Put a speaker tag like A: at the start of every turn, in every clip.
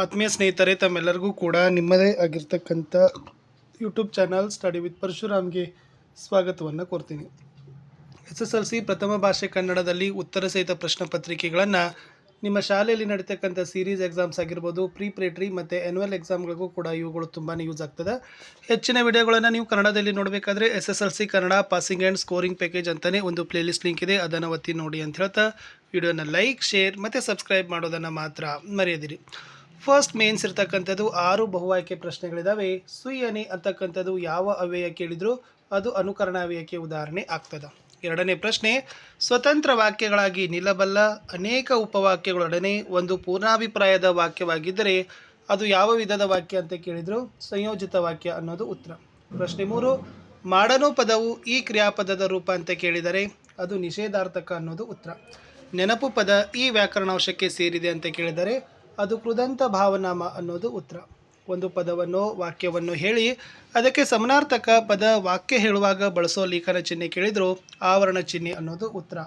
A: ಆತ್ಮೀಯ ಸ್ನೇಹಿತರೆ, ತಮ್ಮೆಲ್ಲರಿಗೂ ಕೂಡ ನಿಮ್ಮದೇ ಆಗಿರ್ತಕ್ಕಂಥ ಯೂಟ್ಯೂಬ್ ಚಾನಲ್ ಸ್ಟಡಿ ವಿತ್ ಪರಶುರಾಮ್ಗೆ ಸ್ವಾಗತವನ್ನು ಕೋರ್ತೀನಿ. ಎಸ್ ಎಸ್ ಎಲ್ ಸಿ ಪ್ರಥಮ ಭಾಷೆ ಕನ್ನಡದಲ್ಲಿ ಉತ್ತರ ಸಹಿತ ಪ್ರಶ್ನೆ ಪತ್ರಿಕೆಗಳನ್ನು ನಿಮ್ಮ ಶಾಲೆಯಲ್ಲಿ ನಡೀತಕ್ಕಂಥ ಸೀರೀಸ್ ಎಕ್ಸಾಮ್ಸ್ ಆಗಿರ್ಬೋದು ಪ್ರೀ ಪ್ರೇಟ್ರಿ ಮತ್ತು ಆ್ಯನ್ಯುವಲ್ ಎಕ್ಸಾಮ್ಗಳಿಗೂ ಕೂಡ ಇವುಗಳು ತುಂಬಾ ಯೂಸ್ ಆಗ್ತದೆ. ಹೆಚ್ಚಿನ ವಿಡಿಯೋಗಳನ್ನು ನೀವು ಕನ್ನಡದಲ್ಲಿ ನೋಡಬೇಕಾದ್ರೆ S S L C Kannada passing and scoring package ಅಂತಲೇ ಒಂದು ಪ್ಲೇಲಿಸ್ಟ್ ಲಿಂಕ್ ಇದೆ, ಅದನ್ನು ಒತ್ತಿ ನೋಡಿ ಅಂತ ಹೇಳ್ತಾ, ವಿಡಿಯೋನ ಲೈಕ್ ಶೇರ್ ಮತ್ತು ಸಬ್ಸ್ಕ್ರೈಬ್ ಮಾಡೋದನ್ನು ಮಾತ್ರ ಮರೆಯದಿರಿ. ಫಸ್ಟ್ ಮೇನ್ಸ್ ಇರ್ತಕ್ಕಂಥದ್ದು ಆರು ಬಹು ಆಯ್ಕೆ ಪ್ರಶ್ನೆಗಳಿದಾವೆ. ಸುಯನೆ ಅಂತಕ್ಕಂಥದ್ದು ಯಾವ ಅವ್ಯಯ ಕೇಳಿದ್ರು ಅದು ಅನುಕರಣ ಅವ್ಯಯಕ್ಕೆ ಉದಾಹರಣೆ ಆಗ್ತದೆ. ಎರಡನೇ ಪ್ರಶ್ನೆ, ಸ್ವತಂತ್ರ ವಾಕ್ಯಗಳಾಗಿ ನಿಲ್ಲಬಲ್ಲ ಅನೇಕ ಉಪವಾಕ್ಯಗಳೊಡನೆ ಒಂದು ಪೂರ್ಣಾಭಿಪ್ರಾಯದ ವಾಕ್ಯವಾಗಿದ್ದರೆ ಅದು ಯಾವ ವಿಧದ ವಾಕ್ಯ ಅಂತ ಕೇಳಿದ್ರು? ಸಂಯೋಜಿತ ವಾಕ್ಯ ಅನ್ನೋದು ಉತ್ತರ. ಪ್ರಶ್ನೆ ಮೂರು ಮಾಡನು ಪದವು ಈ ಕ್ರಿಯಾಪದದ ರೂಪ ಅಂತ ಕೇಳಿದರೆ ಅದು ನಿಷೇಧಾರ್ಥಕ ಅನ್ನೋದು ಉತ್ತರ. ನೆನಪು ಪದ ಈ ವ್ಯಾಕರಣಾಂಶಕ್ಕೆ ಸೇರಿದೆ ಅಂತ ಕೇಳಿದರೆ ಅದು ಕೃದಂತ ಭಾವನಾಮ ಅನ್ನೋದು ಉತ್ತರ. ಒಂದು ಪದವನ್ನು ವಾಕ್ಯವನ್ನು ಹೇಳಿ ಅದಕ್ಕೆ ಸಮನಾರ್ಥಕ ಪದ ವಾಕ್ಯ ಹೇಳುವಾಗ ಬಳಸೋ ಲೇಖನ ಚಿಹ್ನೆ ಕೇಳಿದ್ರು ಆವರಣ ಚಿಹ್ನೆ ಅನ್ನೋದು ಉತ್ತರ.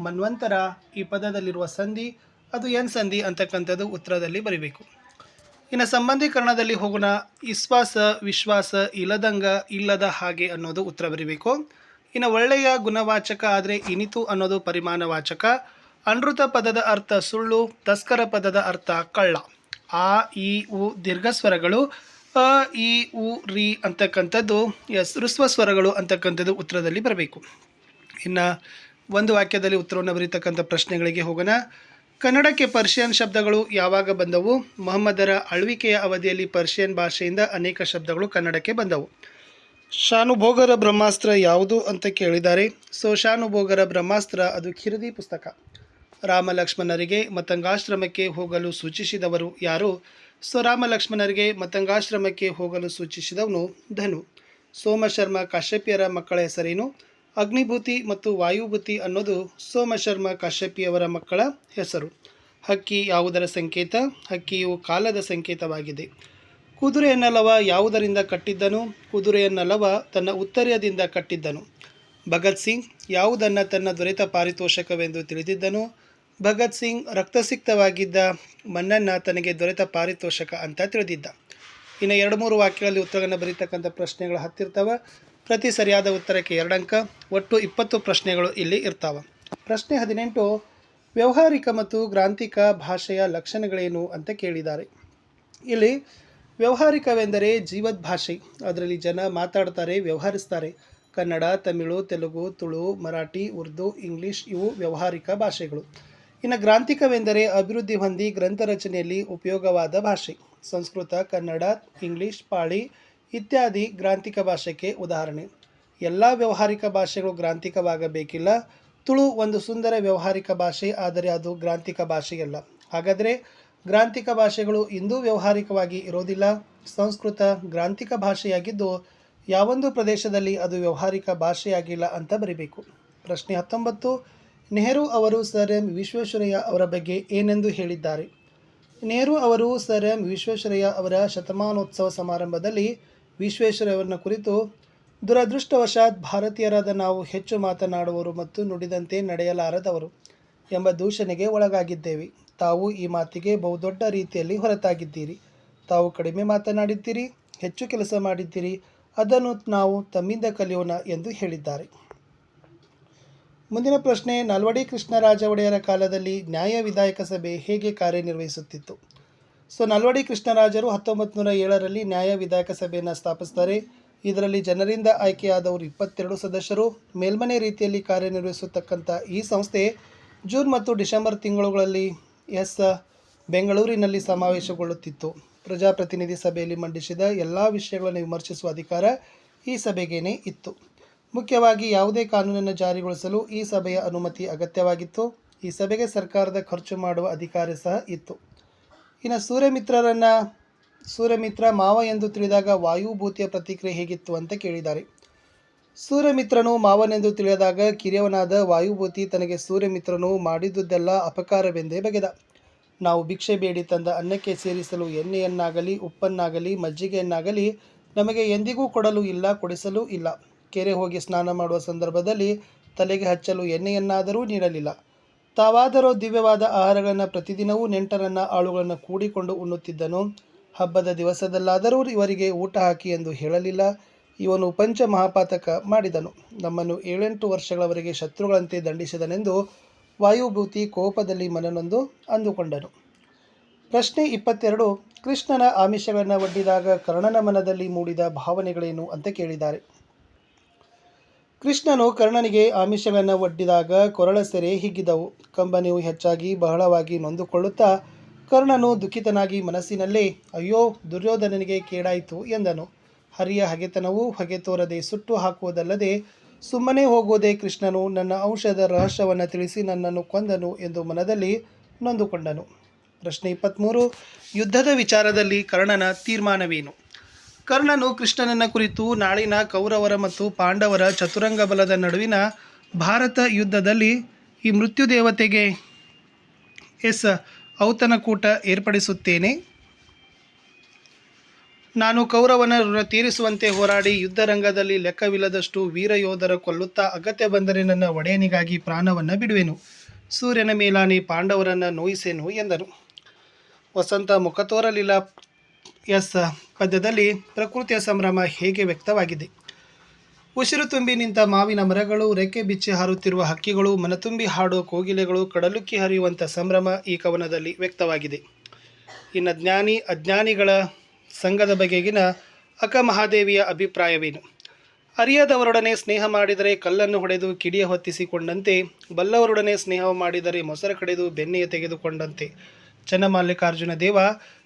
A: ಮನ್ವಂತರ, ಈ ಪದದಲ್ಲಿರುವ ಸಂಧಿ, ಅದು ಏನು ಸಂಧಿ ಅಂತಕ್ಕಂಥದ್ದು ಉತ್ತರದಲ್ಲಿ ಬರಿಬೇಕು. ಇನ್ನು ಸಂಬಂಧೀಕರಣದಲ್ಲಿ ಹೋಗೋಣ. ವಿಶ್ವಾಸ ವಿಶ್ವಾಸ, ಇಲ್ಲದಂಗ, ಇಲ್ಲದ ಹಾಗೆ ಅನ್ನೋದು ಉತ್ತರ ಬರಿಬೇಕು. ಇನ್ನು ಒಳ್ಳೆಯ ಗುಣವಾಚಕ ಆದರೆ ಇನಿತು ಅನ್ನೋದು ಪರಿಮಾಣವಾಚಕ. ಅನೃತ ಪದದ ಅರ್ಥ ಸುಳ್ಳು, ತಸ್ಕರ ಪದದ ಅರ್ಥ ಕಳ್ಳ. ಆ ಇ ಉ ದೀರ್ಘ ಸ್ವರಗಳು ಅ ಇ ಉ, ರಿ ಅಂತಕ್ಕಂಥದ್ದು, ಎಸ್ ಹೃಸ್ವ ಸ್ವರಗಳು ಅಂತಕ್ಕಂಥದ್ದು ಉತ್ತರದಲ್ಲಿ ಬರಬೇಕು. ಇನ್ನು ಒಂದು ವಾಕ್ಯದಲ್ಲಿ ಉತ್ತರವನ್ನು ಬರೀತಕ್ಕಂಥ ಪ್ರಶ್ನೆಗಳಿಗೆ ಹೋಗೋಣ. ಕನ್ನಡಕ್ಕೆ ಪರ್ಷಿಯನ್ ಶಬ್ದಗಳು ಯಾವಾಗ ಬಂದವು? ಮೊಹಮ್ಮದರ ಆಳ್ವಿಕೆಯ ಅವಧಿಯಲ್ಲಿ ಪರ್ಷಿಯನ್ ಭಾಷೆಯಿಂದ ಅನೇಕ ಶಬ್ದಗಳು ಕನ್ನಡಕ್ಕೆ ಬಂದವು. ಶಾನುಭೋಗರ ಬ್ರಹ್ಮಾಸ್ತ್ರ ಯಾವುದು ಅಂತ ಕೇಳಿದ್ದಾರೆ. ಸೊ, ಶಾನುಭೋಗರ ಬ್ರಹ್ಮಾಸ್ತ್ರ ಅದು ಖಿರದಿ ಪುಸ್ತಕ. ರಾಮ ಲಕ್ಷ್ಮಣರಿಗೆ ಮತಂಗಾಶ್ರಮಕ್ಕೆ ಹೋಗಲು ಸೂಚಿಸಿದವರು ಯಾರು? ಸೊ ಮತಂಗಾಶ್ರಮಕ್ಕೆ ಹೋಗಲು ಸೂಚಿಸಿದವನು ಧನು. ಸೋಮಶರ್ಮ ಕಾಶ್ಯಪಿಯರ ಮಕ್ಕಳ ಹೆಸರೇನು? ಅಗ್ನಿಭೂತಿ ಮತ್ತು ವಾಯುಭೂತಿ ಅನ್ನೋದು ಸೋಮಶರ್ಮ ಕಾಶ್ಯಪಿಯವರ ಮಕ್ಕಳ ಹೆಸರು. ಹಕ್ಕಿ ಯಾವುದರ ಸಂಕೇತ? ಹಕ್ಕಿಯು ಕಾಲದ ಸಂಕೇತವಾಗಿದೆ. ಕುದುರೆಯನ್ನಲವ ಯಾವುದರಿಂದ ಕಟ್ಟಿದ್ದನು? ಕುದುರೆಯನ್ನಲವ ತನ್ನ ಉತ್ತರ್ಯದಿಂದ ಕಟ್ಟಿದ್ದನು. ಭಗತ್ ಸಿಂಗ್, ಯಾವುದನ್ನು ತನ್ನ ದೊರೆತ ಪಾರಿತೋಷಕವೆಂದು ತಿಳಿದಿದ್ದನು? ಭಗತ್ ಸಿಂಗ್ ರಕ್ತಸಿಕ್ತವಾಗಿದ್ದ ಮನ್ನನ್ನ ತನಗೆ ದೊರೆತ ಪಾರಿತೋಷಕ ಅಂತ ತಿಳಿದಿದ್ದ. ಇನ್ನು ಎರಡು ಮೂರು ವಾಕ್ಯಗಳಲ್ಲಿ ಉತ್ತರಗಳನ್ನು ಬರೀತಕ್ಕಂಥ ಪ್ರಶ್ನೆಗಳು ಹತ್ತಿರ್ತಾವೆ ಪ್ರತಿ ಸರಿಯಾದ ಉತ್ತರಕ್ಕೆ ಎರಡು ಅಂಕ, ಒಟ್ಟು ಇಪ್ಪತ್ತು ಪ್ರಶ್ನೆಗಳು ಇಲ್ಲಿ ಇರ್ತಾವೆ. ಪ್ರಶ್ನೆ ಹದಿನೆಂಟು, ವ್ಯಾವಹಾರಿಕ ಮತ್ತು ಗ್ರಾಂಥಿಕ ಭಾಷೆಯ ಲಕ್ಷಣಗಳೇನು ಅಂತ ಕೇಳಿದ್ದಾರೆ. ಇಲ್ಲಿ ವ್ಯಾವಹಾರಿಕವೆಂದರೆ ಜೀವದ್ ಭಾಷೆ ಅದರಲ್ಲಿ ಜನ ಮಾತಾಡ್ತಾರೆ, ವ್ಯವಹರಿಸ್ತಾರೆ. ಕನ್ನಡ, ತಮಿಳು, ತೆಲುಗು, ತುಳು, ಮರಾಠಿ, ಉರ್ದು, ಇಂಗ್ಲೀಷ್ ಇವು ವ್ಯಾವಹಾರಿಕ ಭಾಷೆಗಳು. ಇನ್ನು ಗ್ರಾಂಥಿಕವೆಂದರೆ ಅಭಿವೃದ್ಧಿ ಹೊಂದಿ ಗ್ರಂಥ ರಚನೆಯಲ್ಲಿ ಉಪಯೋಗವಾದ ಭಾಷೆ. ಸಂಸ್ಕೃತ, ಕನ್ನಡ, ಇಂಗ್ಲಿಷ್, ಪಾಳಿ ಇತ್ಯಾದಿ ಗ್ರಾಂಥಿಕ ಭಾಷೆಗೆ ಉದಾಹರಣೆ. ಎಲ್ಲ ವ್ಯಾವಹಾರಿಕ ಭಾಷೆಗಳು ಗ್ರಾಂಥಿಕವಾಗಬೇಕಿಲ್ಲ. ತುಳು ಒಂದು ಸುಂದರ ವ್ಯಾವಹಾರಿಕ ಭಾಷೆ, ಆದರೆ ಅದು ಗ್ರಾಂಥಿಕ ಭಾಷೆಯಲ್ಲ. ಹಾಗಾದರೆ ಗ್ರಾಂಥಿಕ ಭಾಷೆಗಳು ಇಂದೂ ವ್ಯವಹಾರಿಕವಾಗಿ ಇರೋದಿಲ್ಲ? ಸಂಸ್ಕೃತ ಗ್ರಾಂಥಿಕ ಭಾಷೆಯಾಗಿದ್ದು ಯಾವೊಂದು ಪ್ರದೇಶದಲ್ಲಿ ಅದು ವ್ಯಾವಹಾರಿಕ ಭಾಷೆಯಾಗಿಲ್ಲ ಅಂತ ಬರಿಬೇಕು. ಪ್ರಶ್ನೆ ಹತ್ತೊಂಬತ್ತು ನೆಹರು ಅವರು ಸರ್ ಎಂ ವಿಶ್ವೇಶ್ವರಯ್ಯ ಅವರ ಬಗ್ಗೆ ಏನೆಂದು ಹೇಳಿದ್ದಾರೆ? ನೆಹರು ಅವರು ಸರ್ ಎಂ ವಿಶ್ವೇಶ್ವರಯ್ಯ ಅವರ ಶತಮಾನೋತ್ಸವ ಸಮಾರಂಭದಲ್ಲಿ ವಿಶ್ವೇಶ್ವರಯ್ಯವರನ್ನ ಕುರಿತು, ದುರದೃಷ್ಟವಶಾತ್ ಭಾರತೀಯರಾದ ನಾವು ಹೆಚ್ಚು ಮಾತನಾಡುವರು ಮತ್ತು ನುಡಿದಂತೆ ನಡೆಯಲಾರದವರು ಎಂಬ ದೂಷಣೆಗೆ ಒಳಗಾಗಿದ್ದೇವೆ. ತಾವು ಈ ಮಾತಿಗೆ ಬಹುದೊಡ್ಡ ರೀತಿಯಲ್ಲಿ ಹೊರತಾಗಿದ್ದೀರಿ. ತಾವು ಕಡಿಮೆ ಮಾತನಾಡಿದ್ದೀರಿ, ಹೆಚ್ಚು ಕೆಲಸ ಮಾಡಿದ್ದೀರಿ, ಅದನ್ನು ನಾವು ತಮ್ಮಿಂದ ಕಲಿಯೋಣ ಎಂದು ಹೇಳಿದ್ದಾರೆ. ಮುಂದಿನ ಪ್ರಶ್ನೆ, ನಲ್ವಡಿ ಕೃಷ್ಣರಾಜ ಒಡೆಯರ ಕಾಲದಲ್ಲಿ ನ್ಯಾಯ ವಿಧಾಯಕ ಸಭೆ ಹೇಗೆ ಕಾರ್ಯನಿರ್ವಹಿಸುತ್ತಿತ್ತು? ಸೊ, ನಲ್ವಡಿ ಕೃಷ್ಣರಾಜರು ಹತ್ತೊಂಬತ್ತು ನೂರ ಏಳರಲ್ಲಿ ನ್ಯಾಯ ವಿಧಾಯಕ ಸಭೆಯನ್ನು ಸ್ಥಾಪಿಸ್ತಾರೆ. ಇದರಲ್ಲಿ ಜನರಿಂದ ಆಯ್ಕೆಯಾದವರು ಇಪ್ಪತ್ತೆರಡು ಸದಸ್ಯರು. ಮೇಲ್ಮನೆ ರೀತಿಯಲ್ಲಿ ಕಾರ್ಯನಿರ್ವಹಿಸತಕ್ಕಂಥ ಈ ಸಂಸ್ಥೆ ಜೂನ್ ಮತ್ತು ಡಿಸೆಂಬರ್ ತಿಂಗಳುಗಳಲ್ಲಿ ಎಸ್ ಬೆಂಗಳೂರಿನಲ್ಲಿ ಸಮಾವೇಶಗೊಳ್ಳುತ್ತಿತ್ತು. ಪ್ರಜಾಪ್ರತಿನಿಧಿ ಸಭೆಯಲ್ಲಿ ಮಂಡಿಸಿದ ಎಲ್ಲ ವಿಷಯಗಳನ್ನು ವಿಮರ್ಶಿಸುವ ಅಧಿಕಾರ ಈ ಸಭೆಗೇನೆ ಇತ್ತು. ಮುಖ್ಯವಾಗಿ ಯಾವುದೇ ಕಾನೂನನ್ನು ಜಾರಿಗೊಳಿಸಲು ಈ ಸಭೆಯ ಅನುಮತಿ ಅಗತ್ಯವಾಗಿತ್ತು. ಈ ಸಭೆಗೆ ಸರ್ಕಾರದ ಖರ್ಚು ಮಾಡುವ ಅಧಿಕಾರ ಸಹ ಇತ್ತು. ಇನ್ನು ಸೂರ್ಯಮಿತ್ರರನ್ನು, ಸೂರ್ಯಮಿತ್ರ ಮಾವ ಎಂದು ತಿಳಿದಾಗ ವಾಯುಭೂತಿಯ ಪ್ರತಿಕ್ರಿಯೆ ಹೇಗಿತ್ತು ಅಂತ ಕೇಳಿದ್ದಾರೆ. ಸೂರ್ಯಮಿತ್ರನು ಮಾವನೆಂದು ತಿಳಿದಾಗ ಕಿರಿಯವನಾದ ವಾಯುಭೂತಿ ತನಗೆ ಸೂರ್ಯಮಿತ್ರನು ಮಾಡಿದ್ದುದೆಲ್ಲ ಅಪಕಾರವೆಂದೇ ಬಗೆದ. ನಾವು ಭಿಕ್ಷೆ ಬೇಡಿ ತಂದ ಅನ್ನಕ್ಕೆ ಸೇರಿಸಲು ಎಣ್ಣೆಯನ್ನಾಗಲಿ, ಉಪ್ಪನ್ನಾಗಲಿ, ಮಜ್ಜಿಗೆಯನ್ನಾಗಲಿ ನಮಗೆ ಎಂದಿಗೂ ಕೊಡಲು ಇಲ್ಲ, ಕೊಡಿಸಲು ಇಲ್ಲ. ಕೆರೆ ಹೋಗಿ ಸ್ನಾನ ಮಾಡುವ ಸಂದರ್ಭದಲ್ಲಿ ತಲೆಗೆ ಹಚ್ಚಲು ಎಣ್ಣೆಯನ್ನಾದರೂ ನೀಡಲಿಲ್ಲ. ತಾವಾದರೂ ದಿವ್ಯವಾದ ಆಹಾರಗಳನ್ನು ಪ್ರತಿದಿನವೂ ನೆಂಟರನ್ನ ಆಳುಗಳನ್ನು ಕೂಡಿಕೊಂಡು ಉಣ್ಣುತ್ತಿದ್ದನು. ಹಬ್ಬದ ದಿವಸದಲ್ಲಾದರೂ ಇವರಿಗೆ ಊಟ ಹಾಕಿ ಎಂದು ಹೇಳಲಿಲ್ಲ. ಇವನು ಪಂಚ ಮಹಾಪಾತಕ ಮಾಡಿದನು. ನಮ್ಮನ್ನು ಏಳೆಂಟು ವರ್ಷಗಳವರೆಗೆ ಶತ್ರುಗಳಂತೆ ದಂಡಿಸಿದನೆಂದು ವಾಯುಭೂತಿ ಕೋಪದಲ್ಲಿ ಮನನೊಂದು ಅಂದುಕೊಂಡನು. ಪ್ರಶ್ನೆ ಇಪ್ಪತ್ತೆರಡು, ಕೃಷ್ಣನ ಆಮಿಷಗಳನ್ನು ಒಡ್ಡಿದಾಗ ಕರ್ಣನ ಮನದಲ್ಲಿ ಮೂಡಿದ ಭಾವನೆಗಳೇನು ಅಂತ ಕೇಳಿದ್ದಾರೆ. ಕೃಷ್ಣನು ಕರ್ಣನಿಗೆ ಆಮಿಷಗಳನ್ನು ಒಡ್ಡಿದಾಗ ಕೊರಳ ಸೆರೆ ಹಿಗ್ಗಿದವು. ಕಂಬನಿಯು ಹೆಚ್ಚಾಗಿ ಬಹಳವಾಗಿ ನೊಂದುಕೊಳ್ಳುತ್ತಾ ಕರ್ಣನು ದುಃಖಿತನಾಗಿ ಮನಸ್ಸಿನಲ್ಲೇ, ಅಯ್ಯೋ, ದುರ್ಯೋಧನನಿಗೆ ಕೇಡಾಯಿತು ಎಂದನು. ಹರಿಯ ಹಗೆತನವೂ ಹೊಗೆ ತೋರದೆ ಸುಟ್ಟು ಹಾಕುವುದಲ್ಲದೆ, ಸುಮ್ಮನೆ ಹೋಗೋದೇ ಕೃಷ್ಣನು, ನನ್ನ ಔಷಧ ರಹಸ್ಯವನ್ನು ತಿಳಿಸಿ ನನ್ನನ್ನು ಕೊಂದನು ಎಂದು ಮನದಲ್ಲಿ ನೊಂದುಕೊಂಡನು. ಪ್ರಶ್ನೆ ಇಪ್ಪತ್ತ್ಮೂರು ಯುದ್ಧದ ವಿಚಾರದಲ್ಲಿ ಕರ್ಣನ ತೀರ್ಮಾನವೇನು? ಕರ್ಣನು ಕೃಷ್ಣನನ್ನ ಕುರಿತು ನಾಳಿನ ಕೌರವರ ಮತ್ತು ಪಾಂಡವರ ಚತುರಂಗ ಬಲದ ನಡುವಿನ ಭಾರತ ಯುದ್ಧದಲ್ಲಿ ಈ ಮೃತ್ಯುದೇವತೆಗೆ ಎಸ್ ಔತಣಕೂಟ ಏರ್ಪಡಿಸುತ್ತೇನೆ. ನಾನು ಕೌರವನ ಋಣ ತೀರಿಸುವಂತೆ ಹೋರಾಡಿ ಯುದ್ಧರಂಗದಲ್ಲಿ ಲೆಕ್ಕವಿಲ್ಲದಷ್ಟು ವೀರ ಯೋಧರ ಕೊಲ್ಲುತ್ತಾ ಅಗತ್ಯ ಬಂದರೆ ನನ್ನ ಒಡೆಯನಿಗಾಗಿ ಪ್ರಾಣವನ್ನು ಬಿಡುವೆನು. ಸೂರ್ಯನ ಮೇಲಾನೆ ಪಾಂಡವರನ್ನು ನೋಯಿಸೆನು ಎಂದರು ವಸಂತ ಮುಖ ತೋರಲಿಲ್ಲ. ಎಸ್ ಪದ್ಯದಲ್ಲಿ ಪ್ರಕೃತಿಯ ಸಂಭ್ರಮ ಹೇಗೆ ವ್ಯಕ್ತವಾಗಿದೆ? ಉಸಿರು ತುಂಬಿ ನಿಂತ ಮಾವಿನ ಮರಗಳು, ರೆಕ್ಕೆ ಬಿಚ್ಚಿ ಹಾರುತ್ತಿರುವ ಹಕ್ಕಿಗಳು, ಮನತುಂಬಿ ಹಾಡುವ ಕೋಗಿಲೆಗಳು, ಕಡಲುಕ್ಕಿ ಹರಿಯುವಂಥ ಸಂಭ್ರಮ ಈ ಕವನದಲ್ಲಿ ವ್ಯಕ್ತವಾಗಿದೆ. ಇನ್ನು ಜ್ಞಾನಿ, ಅಜ್ಞಾನಿಗಳ ಸಂಘದ ಬಗೆಗಿನ ಅಕ ಮಹಾದೇವಿಯ ಅಭಿಪ್ರಾಯವೇನು? ಅರಿಯದವರೊಡನೆ ಸ್ನೇಹ ಮಾಡಿದರೆ ಕಲ್ಲನ್ನು ಹೊಡೆದು ಕಿಡಿಯ ಹೊತ್ತಿಸಿಕೊಂಡಂತೆ, ಬಲ್ಲವರೊಡನೆ ಸ್ನೇಹ ಮಾಡಿದರೆ ಮೊಸರು ಕಡೆದು ಬೆನ್ನೆಯ ತೆಗೆದುಕೊಂಡಂತೆ. ಚನ್ನಮಲ್ಲಿಕಾರ್ಜುನ ದೇವ,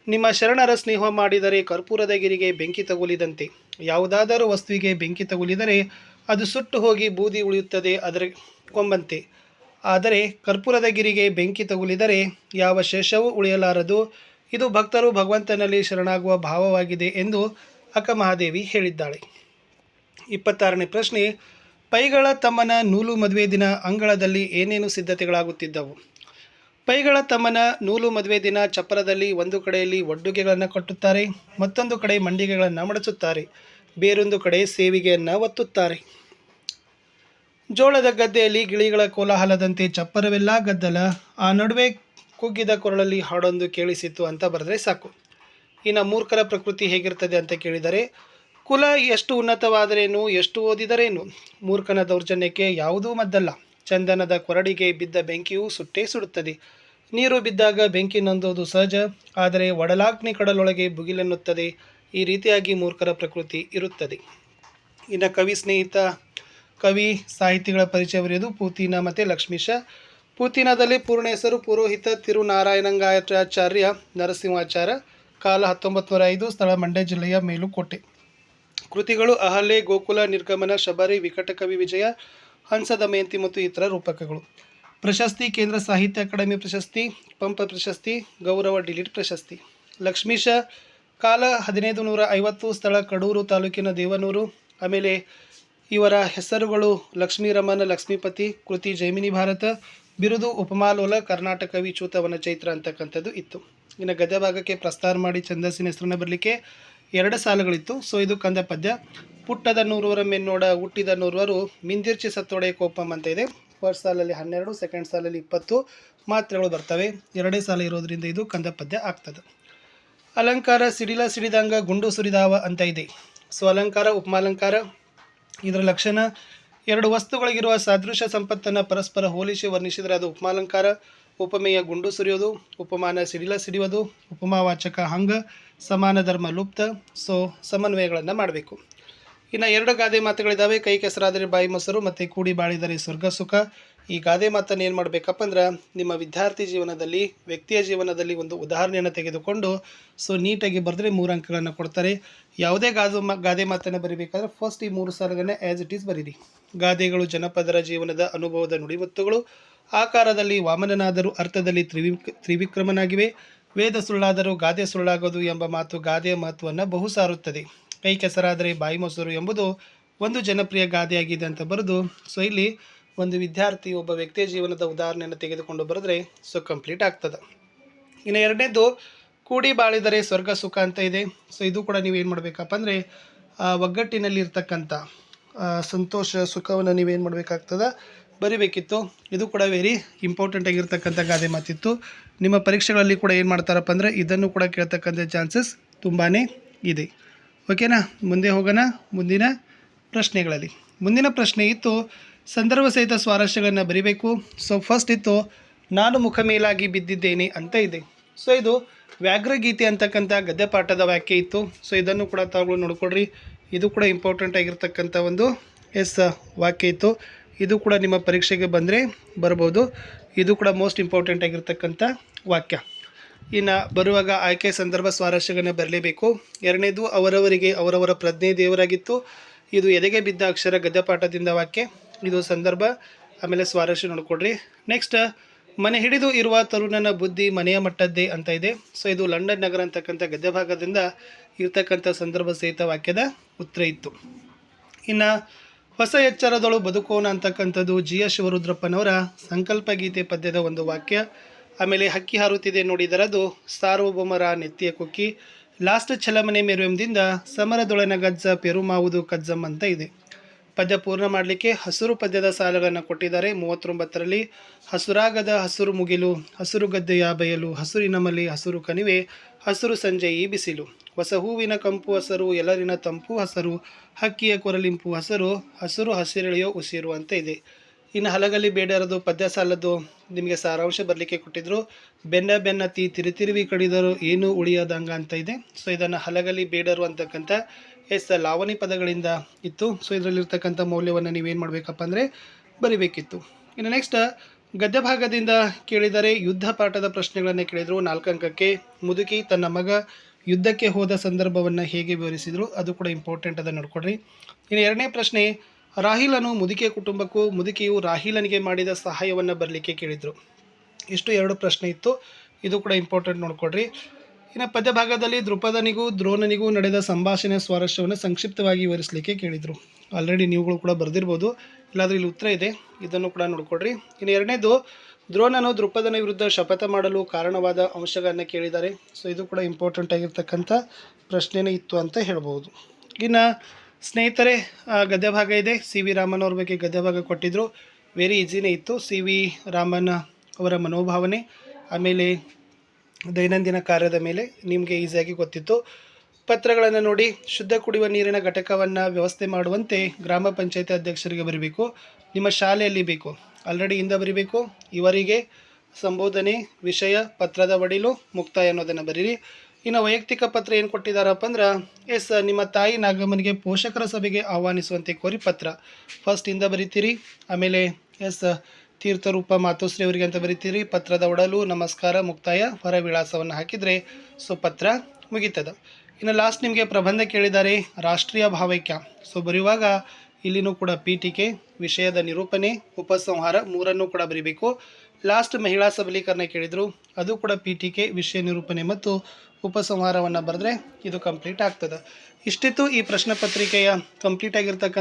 A: ನಿಮ್ಮ ಶರಣರ ಸ್ನೇಹ ಮಾಡಿದರೆ ಕರ್ಪೂರದ ಗಿರಿಗೆ ಬೆಂಕಿ ತಗುಲಿದಂತೆ. ಯಾವುದಾದರೂ ವಸ್ತುವಿಗೆ ಬೆಂಕಿ ತಗುಲಿದರೆ ಅದು ಸುಟ್ಟು ಹೋಗಿ ಬೂದಿ ಉಳಿಯುತ್ತದೆ ಅದರ ಕೊಂಬಂತೆ. ಆದರೆ ಕರ್ಪೂರದ ಗಿರಿಗೆ ಬೆಂಕಿ ತಗುಲಿದರೆ ಯಾವ ಶೇಷವೂ ಉಳಿಯಲಾರದು. ಇದು ಭಕ್ತರು ಭಗವಂತನಲ್ಲಿ ಶರಣಾಗುವ ಭಾವವಾಗಿದೆ ಎಂದು ಅಕ್ಕ ಮಹಾದೇವಿ ಹೇಳಿದ್ದಾಳೆ. ಇಪ್ಪತ್ತಾರನೇ ಪ್ರಶ್ನೆ, ಪೈಗಳ ತಮ್ಮನ ನೂಲು ಮದುವೆ ದಿನ ಅಂಗಳದಲ್ಲಿ ಏನೇನು ಸಿದ್ಧತೆಗಳಾಗುತ್ತಿದ್ದವು? ಪೈಗಳ ತಮ್ಮನ ನೂಲು ಮದುವೆ ದಿನ ಚಪ್ಪರದಲ್ಲಿ ಒಂದು ಕಡೆಯಲ್ಲಿ ಒಡ್ಡುಗೆಗಳನ್ನು ಕಟ್ಟುತ್ತಾರೆ, ಮತ್ತೊಂದು ಕಡೆ ಮಂಡಿಗೆಗಳನ್ನು ಮಡಚುತ್ತಾರೆ, ಬೇರೊಂದು ಕಡೆ ಸೇವಿಗೆಯನ್ನು ಒತ್ತುತ್ತಾರೆ. ಜೋಳದ ಗದ್ದೆಯಲ್ಲಿ ಗಿಳಿಗಳ ಕೋಲಾಹಲದಂತೆ ಚಪ್ಪರವೆಲ್ಲ ಗದ್ದಲ, ಆ ನಡುವೆ ಕುಗ್ಗಿದ ಕೊರಳಲ್ಲಿ ಹಾಡೊಂದು ಕೇಳಿಸಿತ್ತು ಅಂತ ಬರೆದ್ರೆ ಸಾಕು. ಇನ್ನು ಮೂರ್ಖರ ಪ್ರಕೃತಿ ಹೇಗಿರ್ತದೆ ಅಂತ ಕೇಳಿದರೆ, ಕುಲ ಎಷ್ಟು ಉನ್ನತವಾದರೇನು, ಎಷ್ಟು ಓದಿದರೇನು, ಮೂರ್ಖನ ದೌರ್ಜನ್ಯಕ್ಕೆ ಯಾವುದೂ ಮದ್ದಲ್ಲ. ಚಂದನದ ಕೊರಡಿಗೆ ಬಿದ್ದ ಬೆಂಕಿಯು ಸುಟ್ಟೇ ಸುಡುತ್ತದೆ. ನೀರು ಬಿದ್ದಾಗ ಬೆಂಕಿ ನಂದೋದು ಸಹಜ, ಆದರೆ ಒಡಲಾಗ್ನಿ ಕಡಲೊಳಗೆ ಬುಗಿಲೆನ್ನುತ್ತದೆ ಈ ರೀತಿಯಾಗಿ ಮೂರ್ಖರ ಪ್ರಕೃತಿ ಇರುತ್ತದೆ. ಇನ್ನು ಕವಿ ಸ್ನೇಹಿತ, ಕವಿ ಸಾಹಿತಿಗಳ ಪರಿಚಯ ಬರೆಯೋದು ಪೂತಿನ ಮತ್ತು ಲಕ್ಷ್ಮೀಶ. ಪೂತಿನದಲ್ಲಿ ಪೂರ್ಣ ಹೆಸರು ಪುರೋಹಿತ ತಿರುನಾರಾಯಣಂಗಾಚಾರ್ಯ ನರಸಿಂಹಾಚಾರ್ಯ, ಕಾಲ ಹತ್ತೊಂಬತ್ತು ನೂರ ಐದು, ಸ್ಥಳ ಮಂಡ್ಯ ಜಿಲ್ಲೆಯ ಮೇಲುಕೋಟೆ. ಕೃತಿಗಳು ಅಹಲೆ ಗೋಕುಲ, ನಿರ್ಗಮನ, ಶಬರಿ, ವಿಕಟಕವಿ ವಿಜಯ ಹಂಸ ದಮಯಂತಿ ಮತ್ತು ಇತರ ರೂಪಕಗಳು. ಪ್ರಶಸ್ತಿ, ಕೇಂದ್ರ ಸಾಹಿತ್ಯ ಅಕಾಡೆಮಿ ಪ್ರಶಸ್ತಿ, ಪಂಪ ಪ್ರಶಸ್ತಿ, ಗೌರವ ಡಿಲೀಟ್ ಪ್ರಶಸ್ತಿ. ಲಕ್ಷ್ಮೀಶ, ಕಾಲ ಹದಿನೈದು ನೂರ ಐವತ್ತು, ಸ್ಥಳ ಕಡೂರು ತಾಲೂಕಿನ ದೇವನೂರು. ಆಮೇಲೆ ಇವರ ಹೆಸರುಗಳು ಲಕ್ಷ್ಮೀರಮನ ಲಕ್ಷ್ಮೀಪತಿ, ಕೃತಿ ಜೈಮಿನಿ ಭಾರತ, ಬಿರುದು ಉಪಮಾಲೋಲ, ಕರ್ನಾಟಕ ವಿಚ್ಯುತ ವನಚೈತ್ರ ಅಂತಕ್ಕಂಥದ್ದು ಇತ್ತು. ಇನ್ನು ಗದ್ಯ ಭಾಗಕ್ಕೆ ಪ್ರಸ್ತಾರ ಮಾಡಿ ಛಂದಸ್ಸಿನ ಹೆಸರನ್ನು ಬರಲಿಕ್ಕೆ ಎರಡು ಸಾಲುಗಳಿತ್ತು. ಸೊ, ಇದು ಕಂದ ಪದ್ಯ ಪುಟ್ಟದ ನೂರವರ ಮೆನ್ನೋಡ ಹುಟ್ಟಿದ ನೂರವರು ಮಿಂದಿರ್ಚಿ ಸತ್ತೊಡೆ ಕೋಪಂ ಅಂತ ಇದೆ. ಫಸ್ಟ್ ಸಾಲಲ್ಲಿ ಹನ್ನೆರಡು ಸೆಕೆಂಡ್ ಸಾಲಲ್ಲಿ ಇಪ್ಪತ್ತು ಮಾತ್ರೆಗಳು ಬರ್ತವೆ. ಎರಡೇ ಸಾಲ ಇರೋದ್ರಿಂದ ಇದು ಕಂದ ಪದ್ಯ ಆಗ್ತದೆ. ಅಲಂಕಾರ ಸಿಡಿಲ ಸಿಡಿದಂಗ ಗುಂಡು ಸುರಿದಾವ ಅಂತ ಇದೆ. ಸೊ ಅಲಂಕಾರ ಉಪಮಾಲಂಕಾರ ಇದರ ಲಕ್ಷಣ ಎರಡು ವಸ್ತುಗಳಿಗಿರುವ ಸಾದೃಶ್ಯ ಸಂಪತ್ತನ್ನು ಪರಸ್ಪರ ಹೋಲಿಸಿ ವರ್ಣಿಸಿದರೆ ಅದು ಉಪಮಾಲಂಕಾರ ಉಪಮೇಯ ಗುಂಡು ಸುರಿಯೋದು, ಉಪಮಾನ ಸಿಡಿಲ ಸಿಡಿಯೋದು ಉಪಮಾವಾಚಕ ಹಂಗ, ಸಮಾನ ಧರ್ಮ ಲುಪ್ತ ಸೊ ಸಮನ್ವಯಗಳನ್ನು ಮಾಡಬೇಕು. ಇನ್ನು ಎರಡು ಗಾದೆ ಮಾತುಗಳಿದ್ದಾವೆ ಕೈ ಕೆಸರಾದರೆ ಬಾಯಿ ಮೊಸರು, ಮತ್ತು ಕೂಡಿ ಬಾಳಿದರೆ ಸ್ವರ್ಗ ಸುಖ. ಈ ಗಾದೆ ಮಾತನ್ನು ಏನು ಮಾಡಬೇಕಪ್ಪ ಅಂದ್ರೆ, ನಿಮ್ಮ ವಿದ್ಯಾರ್ಥಿ ಜೀವನದಲ್ಲಿ, ವ್ಯಕ್ತಿಯ ಜೀವನದಲ್ಲಿ ಒಂದು ಉದಾಹರಣೆಯನ್ನು ತೆಗೆದುಕೊಂಡು, ಸೊ ನೀಟಾಗಿ ಬರೆದ್ರೆ ಮೂರು ಅಂಕಗಳನ್ನು ಕೊಡ್ತಾರೆ. ಯಾವುದೇ ಗಾದು ಮಾ, ಗಾದೆ ಮಾತನ್ನು ಬರೀಬೇಕಾದ್ರೆ ಫಸ್ಟ್ ಈ ಮೂರು ಸಾಲುಗಳನ್ನ ಆ್ಯಸ್ ಇಟ್ ಈಸ್ ಬರೀರಿ. ಗಾದೆಗಳು ಜನಪದರ ಜೀವನದ ಅನುಭವದ ನುಡಿಮುತ್ತುಗಳು. ಆಕಾರದಲ್ಲಿ ವಾಮನನಾದರೂ ಅರ್ಥದಲ್ಲಿ ತ್ರಿವಿ, ತ್ರಿವಿಕ್ರಮನಾಗಿವೆ. ವೇದ ಸುಳ್ಳಾದರೂ ಗಾದೆ ಸುಳ್ಳಾಗೋದು ಎಂಬ ಮಾತು ಗಾದೆಯ ಮಹತ್ವವನ್ನು ಬಹು ಸಾರುತ್ತದೆ ಕೈ ಕೆಸರಾದರೆ ಬಾಯಿ ಮೊಸರು ಎಂಬುದು ಒಂದು ಜನಪ್ರಿಯ ಗಾದೆಯಾಗಿದೆ ಅಂತ ಬರೆದು, ಸೊ ಇಲ್ಲಿ ಒಂದು ವಿದ್ಯಾರ್ಥಿ ಒಬ್ಬ ವ್ಯಕ್ತಿಯ ಜೀವನದ ಉದಾಹರಣೆಯನ್ನು ತೆಗೆದುಕೊಂಡು ಬರೆದ್ರೆ ಸೊ ಕಂಪ್ಲೀಟ್ ಆಗ್ತದೆ. ಇನ್ನು ಎರಡನೇದು, ಕೂಡಿ ಬಾಳಿದರೆ ಸ್ವರ್ಗ ಸುಖ ಅಂತ ಇದೆ. ಸೊ ಇದು ಕೂಡ ನೀವು ಏನು ಮಾಡಬೇಕಪ್ಪ ಅಂದರೆ ಒಗ್ಗಟ್ಟಿನಲ್ಲಿ ಇರ್ತಕ್ಕಂಥ ಸಂತೋಷ ಸುಖವನ್ನು ನೀವೇನು ಮಾಡಬೇಕಾಗ್ತದೆ, ಬರಿಬೇಕಿತ್ತು. ಇದು ಕೂಡ ವೆರಿ ಇಂಪಾರ್ಟೆಂಟ್ ಆಗಿರ್ತಕ್ಕಂಥ ಗಾದೆ ಮಾತಿತ್ತು. ನಿಮ್ಮ ಪರೀಕ್ಷೆಗಳಲ್ಲಿ ಕೂಡ ಏನು ಮಾಡ್ತಾರಪ್ಪ ಅಂದರೆ, ಇದನ್ನು ಕೂಡ ಕೇಳ್ತಕ್ಕಂಥ ಚಾನ್ಸಸ್ ತುಂಬಾ ಇದೆ. ಓಕೆನಾ? ಮುಂದೆ ಹೋಗೋಣ, ಮುಂದಿನ ಪ್ರಶ್ನೆಗಳಲ್ಲಿ. ಮುಂದಿನ ಪ್ರಶ್ನೆ ಇತ್ತು, ಸಂದರ್ಭ ಸಹಿತ ಸ್ವಾರಸ್ಯಗಳನ್ನು ಬರಿಬೇಕು. ಸೊ ಫಸ್ಟ್ ಇತ್ತು, ನಾನು ಮುಖ ಮೇಲಾಗಿ ಬಿದ್ದಿದ್ದೇನೆ ಅಂತ ಇದೆ. ಸೊ ಇದು ವ್ಯಾಘ್ರಗೀತೆ ಅಂತಕ್ಕಂಥ ಗದ್ಯಪಾಠದ ವಾಕ್ಯ ಇತ್ತು. ಸೊ ಇದನ್ನು ಕೂಡ ತಾವು ನೋಡ್ಕೊಡ್ರಿ ಇದು ಕೂಡ ಇಂಪಾರ್ಟೆಂಟ್ ಆಗಿರ್ತಕ್ಕಂಥ ಒಂದು ಎಸ್ ವಾಕ್ಯ ಇತ್ತು. ಇದು ಕೂಡ ನಿಮ್ಮ ಪರೀಕ್ಷೆಗೆ ಬಂದರೆ ಬರ್ಬೋದು. ಇದು ಕೂಡ ಮೋಸ್ಟ್ ಇಂಪಾರ್ಟೆಂಟ್ ಆಗಿರ್ತಕ್ಕಂಥ ವಾಕ್ಯ ಇನ್ನು ಬರುವಾಗ ಆಯ್ಕೆ ಸಂದರ್ಭ ಸ್ವಾರಸ್ಯಗಳನ್ನ ಬರಲೇಬೇಕು. ಎರಡನೇದು ಅವರವರಿಗೆ ಅವರವರ ಪ್ರಜ್ಞೆ ದೇವರಾಗಿತ್ತು. ಇದು ಎದೆಗೆ ಬಿದ್ದ ಅಕ್ಷರ ಗದ್ಯಪಾಠದಿಂದ ವಾಕ್ಯ. ಇದು ಸಂದರ್ಭ. ಆಮೇಲೆ ಸ್ವಾರಸ್ಯ ನೋಡಿಕೊಡ್ರಿ. ನೆಕ್ಸ್ಟ್ ಮನೆ ಹಿಡಿದು ಇರುವ ತರುಣನ ಬುದ್ಧಿ ಮನೆಯ ಮಟ್ಟದ್ದೇ ಅಂತ ಇದೆ. ಸೊ ಇದು ಲಂಡನ್ ನಗರ ಅಂತಕ್ಕಂಥ ಗದ್ಯ ಭಾಗದಿಂದ ಇರ್ತಕ್ಕಂಥ ಸಂದರ್ಭ ಸಹಿತ ವಾಕ್ಯದ ಉತ್ತರ ಇತ್ತು. ಇನ್ನು ಹೊಸ ಎಚ್ಚರದಳು ಬದುಕೋಣ ಅಂತಕ್ಕಂಥದ್ದು ಜಿ ಎಸ್ ಶಿವರುದ್ರಪ್ಪನವರ ಸಂಕಲ್ಪ ಗೀತೆ ಪದ್ಯದ ಒಂದು ವಾಕ್ಯ. ಆಮೇಲೆ ಹಕ್ಕಿ ಹಾರುತ್ತಿದೆ ನೋಡಿದರದು ಸಾರ್ವಭೌಮರ ನೆತ್ತಿಯ ಕುಕ್ಕಿ. ಲಾಸ್ಟ್ ಛಲಮನೆ ಮೆರುವೆಂದಿಂದ ಸಮರದೊಳನ ಗಜ್ಜ ಪೆರುಮಾವುದು ಕಜ್ಜಂ ಅಂತ ಇದೆ. ಪದ್ಯ ಪೂರ್ಣ ಮಾಡಲಿಕ್ಕೆ ಹಸಿರು ಪದ್ಯದ ಸಾಲುಗಳನ್ನು ಕೊಟ್ಟಿದ್ದಾರೆ. ಮೂವತ್ತೊಂಬತ್ತರಲ್ಲಿ ಹಸುರಾಗದ ಹಸಿರು ಮುಗಿಲು, ಹಸಿರು ಗದ್ದೆಯ ಬಯಲು, ಹಸಿರಿನ ಮಲಿ, ಹಸಿರು ಕಣಿವೆ, ಹಸಿರು ಸಂಜೆ ಈ ಬಿಸಿಲು. ಹೊಸ ಹೂವಿನ ಕಂಪು ಹಸರು, ಎಲ್ಲರಿನ ತಂಪು ಹಸರು, ಹಕ್ಕಿಯ ಕೊರಲಿಂಪು ಹಸರು, ಹಸಿರು ಹಸಿರೆಳೆಯೋ ಉಸಿರು ಅಂತ ಇದೆ. ಇನ್ನು ಹಲಗಲಿ ಬೇಡರದು, ಪದ್ಯ ಸಾಲದ್ದು ನಿಮಗೆ ಸಾರಾಂಶ ಬರಲಿಕ್ಕೆ ಕೊಟ್ಟಿದ್ರು. ಬೆನ್ನ ಬೆನ್ನ ಬೆನ್ನತಿ ತಿರುತಿರುವಿ ಕಡಿದರು ಏನು ಉಳಿಯದಂಗ ಅಂತ ಇದೆ. ಸೊ ಇದನ್ನು ಹಲಗಲಿ ಬೇಡರು ಅಂತಕ್ಕಂಥ ಎಸ್ ಲಾವಣಿ ಪದಗಳಿಂದ ಇತ್ತು. ಸೊ ಇದರಲ್ಲಿರ್ತಕ್ಕಂಥ ಮೌಲ್ಯವನ್ನು ನೀವೇನು ಮಾಡಬೇಕಪ್ಪ ಅಂದರೆ ಬರಿಬೇಕಿತ್ತು. ಇನ್ನು ನೆಕ್ಸ್ಟ್ ಗದ್ಯ ಭಾಗದಿಂದ ಕೇಳಿದರೆ ಯುದ್ಧ ಪಾಠದ ಪ್ರಶ್ನೆಗಳನ್ನು ಕೇಳಿದರು. ನಾಲ್ಕು ಅಂಕಕ್ಕೆ ಮುದುಕಿ ತನ್ನ ಮಗ ಯುದ್ಧಕ್ಕೆ ಹೋದ ಸಂದರ್ಭವನ್ನು ಹೇಗೆ ವಿವರಿಸಿದರು, ಅದು ಕೂಡ ಇಂಪಾರ್ಟೆಂಟ್ ಅದನ್ನು ನೋಡ್ಕೊಡ್ರಿ. ಇನ್ನು ಎರಡನೇ ಪ್ರಶ್ನೆ ರಾಹಿಲನು ಮುದುಕಿಯ ಕುಟುಂಬಕ್ಕೂ ಮುದುಕಿಯು ರಾಹಿಲನಿಗೆ ಮಾಡಿದ ಸಹಾಯವನ್ನು ಬರಲಿಕ್ಕೆ ಕೇಳಿದರು. ಇಷ್ಟು ಎರಡು ಪ್ರಶ್ನೆ ಇತ್ತು. ಇದು ಕೂಡ ಇಂಪಾರ್ಟೆಂಟ್ ನೋಡ್ಕೊಡ್ರಿ ಇನ್ನು ಪದ್ಯಭಾಗದಲ್ಲಿ ದೃಪದನಿಗೂ ದ್ರೋಣನಿಗೂ ನಡೆದ ಸಂಭಾಷಣೆ ಸ್ವಾರಸ್ಯವನ್ನು ಸಂಕ್ಷಿಪ್ತವಾಗಿ ವಿವರಿಸಲಿಕ್ಕೆ ಕೇಳಿದರು. ಆಲ್ರೆಡಿ ನೀವುಗಳು ಕೂಡ ಬರೆದಿರ್ಬೋದು. ಇಲ್ಲಾಂದ್ರೆ ಇಲ್ಲಿ ಉತ್ತರ ಇದೆ. ಇದನ್ನು ಕೂಡ ನೋಡ್ಕೊಡ್ರಿ ಇನ್ನು ಎರಡನೇದು, ದ್ರೋಣನು ದೃಪದನ ವಿರುದ್ಧ ಶಪಥ ಮಾಡಲು ಕಾರಣವಾದ ಅಂಶಗಳನ್ನು ಕೇಳಿದ್ದಾರೆ. ಸೊ ಇದು ಕೂಡ ಇಂಪಾರ್ಟೆಂಟ್ ಆಗಿರ್ತಕ್ಕಂಥ ಪ್ರಶ್ನೆನೇ ಇತ್ತು ಅಂತ ಹೇಳ್ಬೋದು. ಇನ್ನು ಸ್ನೇಹಿತರೆ ಗದ್ಯಭಾಗ ಗದ್ಯ ಭಾಗ ಇದೆ. ಸಿ ವಿ ರಾಮನ್ ಅವ್ರ ಬಗ್ಗೆ ಗದ್ಯ ಭಾಗ ಕೊಟ್ಟಿದ್ದರು ವೆರಿ ಈಸಿನೇ ಇತ್ತು. ಸಿ ವಿ ರಾಮನ್ ಅವರ ಮನೋಭಾವನೆ, ಆಮೇಲೆ ದೈನಂದಿನ ಕಾರ್ಯದ ಮೇಲೆ ನಿಮಗೆ ಈಸಿಯಾಗಿ ಗೊತ್ತಿತ್ತು. ಪತ್ರಗಳನ್ನು ನೋಡಿ, ಶುದ್ಧ ಕುಡಿಯುವ ನೀರಿನ ಘಟಕವನ್ನು ವ್ಯವಸ್ಥೆ ಮಾಡುವಂತೆ ಗ್ರಾಮ ಪಂಚಾಯತಿ ಅಧ್ಯಕ್ಷರಿಗೆ ಬರೀಬೇಕು. ನಿಮ್ಮ ಶಾಲೆಯಲ್ಲಿ ಬೇಕು. ಆಲ್ರೆಡಿ ಇಂದ ಬರೀಬೇಕು. ಇವರಿಗೆ ಸಂಬೋಧನೆ, ವಿಷಯ, ಪತ್ರದ ಒಡಿಲು ಮುಕ್ತಾಯ ಅನ್ನೋದನ್ನು ಬರೀರಿ. ಇನ್ನು ವೈಯಕ್ತಿಕ ಪತ್ರ ಏನು ಕೊಟ್ಟಿದ್ದಾರಪ್ಪ ಅಂದ್ರೆ, ಎಸ್, ನಿಮ್ಮ ತಾಯಿ ನಾಗಮ್ಮನಿಗೆ ಪೋಷಕರ ಸಭೆಗೆ ಆಹ್ವಾನಿಸುವಂತೆ ಕೋರಿ ಪತ್ರ. ಫಸ್ಟ್ ಇಂದ ಬರಿತೀರಿ, ಆಮೇಲೆ, ಎಸ್, ತೀರ್ಥರೂಪ ಮಾತೋಶ್ರೀ ಅವರಿಗೆ ಅಂತ ಬರಿತೀರಿ. ಪತ್ರದ ಒಡಲು, ನಮಸ್ಕಾರ, ಮುಕ್ತಾಯ ಹೊರ ವಿಳಾಸವನ್ನು ಹಾಕಿದರೆ ಸೊ ಪತ್ರ ಮುಗೀತದ. ಇನ್ನು ಲಾಸ್ಟ್ ನಿಮಗೆ ಪ್ರಬಂಧ ಕೇಳಿದ್ದಾರೆ ರಾಷ್ಟ್ರೀಯ ಭಾವೈಕ್ಯ. ಸೊ ಬರೆಯುವಾಗ ಇಲ್ಲಿನೂ ಕೂಡ ಪೀಠಿಕೆ, ವಿಷಯದ ನಿರೂಪಣೆ, ಉಪಸಂಹಾರ ಮೂರನ್ನು ಕೂಡ ಬರೀಬೇಕು. ಲಾಸ್ಟ್ ಮಹಿಳಾ ಸಬಲೀಕರಣ ಕೇಳಿದರು. ಅದು ಕೂಡ ಪಿ ಟಿ ಕೆ ವಿಷಯ ನಿರೂಪಣೆ ಮತ್ತು ಉಪಸಂಹಾರವನ್ನು ಬರೆದ್ರೆ ಇದು ಕಂಪ್ಲೀಟ್ ಆಗ್ತದೆ. ಇಷ್ಟಿತ್ತು ಈ ಪ್ರಶ್ನೆ ಪತ್ರಿಕೆಯ ಕಂಪ್ಲೀಟ್ ಆಗಿರ್ತಕ್ಕಂಥ